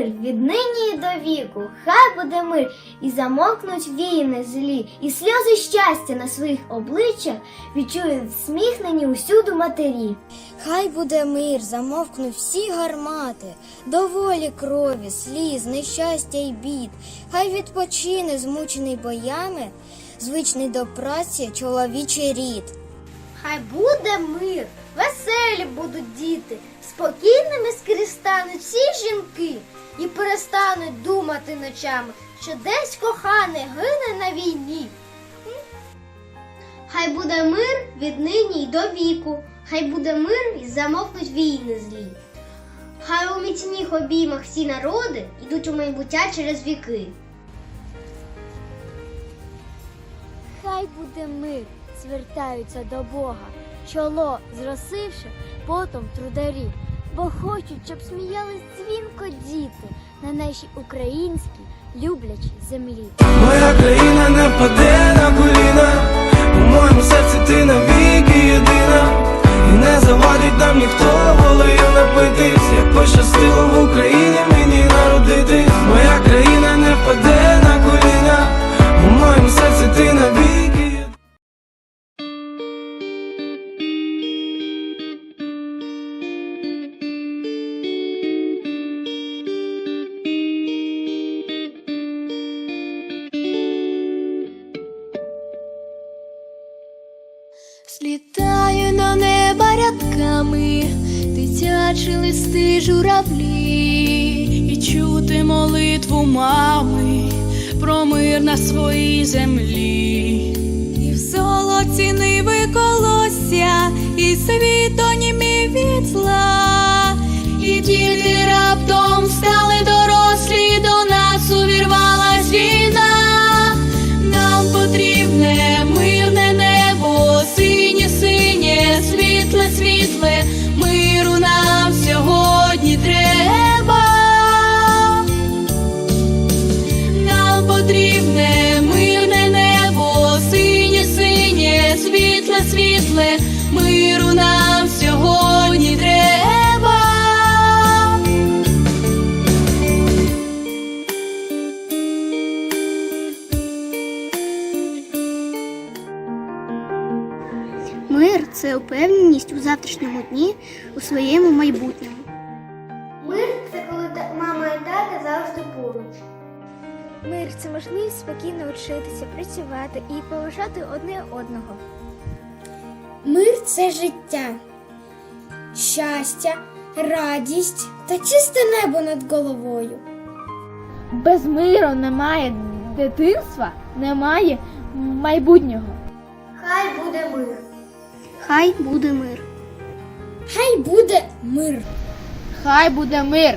мир віднині і до віку, хай буде мир, і замовкнуть війни злі, і сльози щастя на своїх обличчях відчують всміхнені усюду матері. Хай буде мир, замовкнуть всі гармати, доволі крові, сліз, нещастя й бід. Хай відпочине змучений боями, звичний до праці чоловічий рід. Хай буде мир, веселі будуть діти, спокійними скрізь стануть всі жінки і перестануть думати ночами, що десь коханий гине на війні. Хай буде мир віднині й до віку, хай буде мир і замовкнуть війни злі. Хай у міцних обіймах всі народи йдуть у майбуття через віки. Хай буде мир, звертаються до Бога, чоло зросивши потом трударі, бо хочуть, щоб сміялись дзвінко діти на нашій українській люблячій землі. Моя країна не паде на коліна, у моєму серці ти навіки єдина, і не завадить нам ніхто волею напитись, як пощастило Слітаю до неба рядками, дитячі листи журавлі, і чути молитву мами про мир на своїй землі, і в золоті ниви колосся, і світ Мир це упевненість у завтрашньому дні у своєму майбутньому. Мир це коли мама і тата завжди поруч. Мир це можливість спокійно вчитися, працювати і поважати одне одного. Мир це життя, щастя, радість та чисте небо над головою. Без миру немає дитинства, немає майбутнього. Хай буде мир. Хай буде мир. Хай буде мир. Хай буде мир.